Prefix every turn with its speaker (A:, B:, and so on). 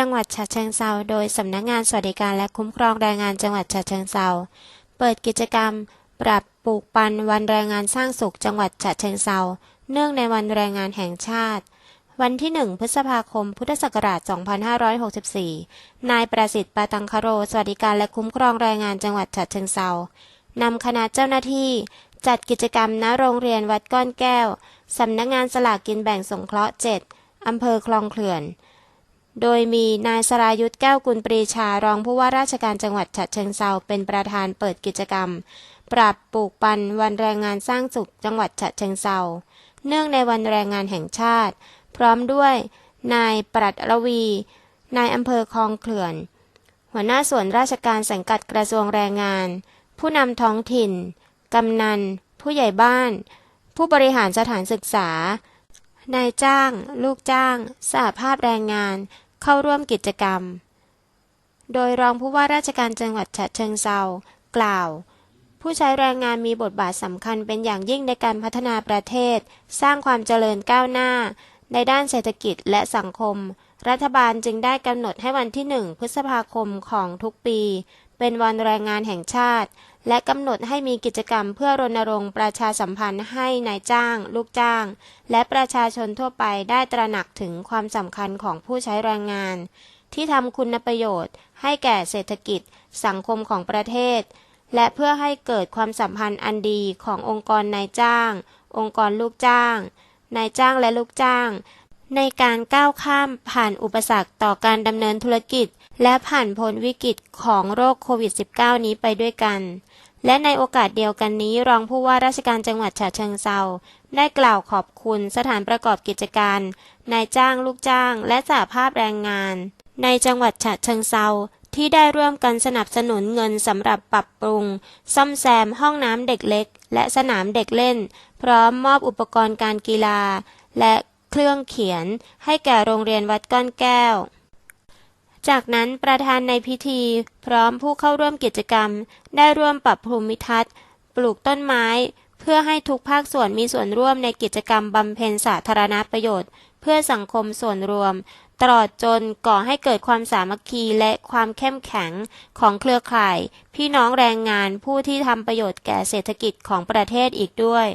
A: จังหวัดฉะเชิงเทราโดยสำนักงานสวัสดิการและคุ้มครองแรงงานจังหวัดฉะเชิงเทรา เปิดกิจกรรม ปรับปลูกปันวันแรงงานสร้างสุขจังหวัดฉะเชิงเทราเนื่องในวันแรงงานแห่งชาติ วันที่ 1 พฤษภาคม พุทธศักราช 2564 นายประสิทธิ์ปาตังคโร สวัสดิการและคุ้มครองแรงงานจังหวัดฉะเชิงเทรานำคณะเจ้าหน้าที่ จัดกิจกรรมณโรงเรียนวัดก้อนแก้ว สำนักงานสลากกินแบ่งสงเคราะห์ 7อำเภอคลองเขื่อน โดยมีนายสรายุทธแก้วกุลปรีชารองผู้ว่าราชการจังหวัดฉะเชิงเทราเป็นประธานเปิดกิจกรรม ปรับปลูกปันวันแรงงานสร้างสุขจังหวัดฉะเชิงเทราเนื่องในวันแรงงานแห่งชาติ พร้อมด้วย นายปรัดระวี นายอำเภอคลองเขื่อน หัวหน้าส่วนราชการสังกัดกระทรวงแรงงาน ผู้นำท้องถิ่น กำนัน ผู้ใหญ่บ้าน ผู้บริหารสถานศึกษา นายจ้าง ลูกจ้างสหภาพแรงงาน เข้าร่วมกิจกรรม โดยรองผู้ว่าราชการจังหวัดฉะเชิงเซากล่าว ผู้ใช้แรงงานมีบทบาทสำคัญเป็นอย่างยิ่งในการพัฒนาประเทศ สร้างความเจริญก้าวหน้า ในด้านเศรษฐกิจและสังคม รัฐบาลจึงได้กำหนดให้วันที่ 1 พฤษภาคมของทุกปี เป็นวันแรงงานแห่งชาติ และกำหนดให้มีกิจกรรมเพื่อรณรงค์ประชาสัมพันธ์ให้นายจ้าง ลูกจ้าง และประชาชนทั่วไปได้ตระหนักถึงความสำคัญของผู้ใช้แรงงาน ที่ทำคุณประโยชน์ ให้แก่เศรษฐกิจ สังคมของประเทศ และเพื่อให้เกิดความสัมพันธ์อันดีขององค์กรนายจ้าง องค์กรลูกจ้าง นายจ้างและลูกจ้าง ในการก้าวข้ามผ่านอุปสรรคต่อการดำเนินธุรกิจ และผ่านพ้นวิกฤตของโรคโควิด -19 นี้ไปด้วยกัน และในโอกาสเดียวกันนี้ รองผู้ว่าราชการจังหวัดฉะเชิงเซาได้กล่าวขอบคุณสถานประกอบกิจการ นายจ้างลูกจ้าง และสหภาพแรงงาน ในจังหวัดฉะเชิงเซาที่ได้ร่วมกันสนับสนุนเงินสำหรับปรับปรุง ซ่อมแซมห้องน้ำเด็กเล็ก และสนามเด็กเล่น พร้อมมอบอุปกรณ์การกีฬา และ เครื่องเขียน ให้แก่โรงเรียนวัดก้อนแก้ว จากนั้นประธานในพิธี พร้อมผู้เข้าร่วมกิจกรรม ได้ร่วมปรับภูมิทัศน์ ปลูกต้นไม้ เพื่อให้ทุกภาคส่วนมีส่วนร่วมในกิจกรรมบำเพ็ญสาธารณประโยชน์ เพื่อสังคมส่วนรวม ตลอดจนก่อให้เกิดความสามัคคีและความเข้มแข็งของเครือข่าย พี่น้องแรงงานผู้ที่ทำประโยชน์แก่เศรษฐกิจของประเทศอีกด้วย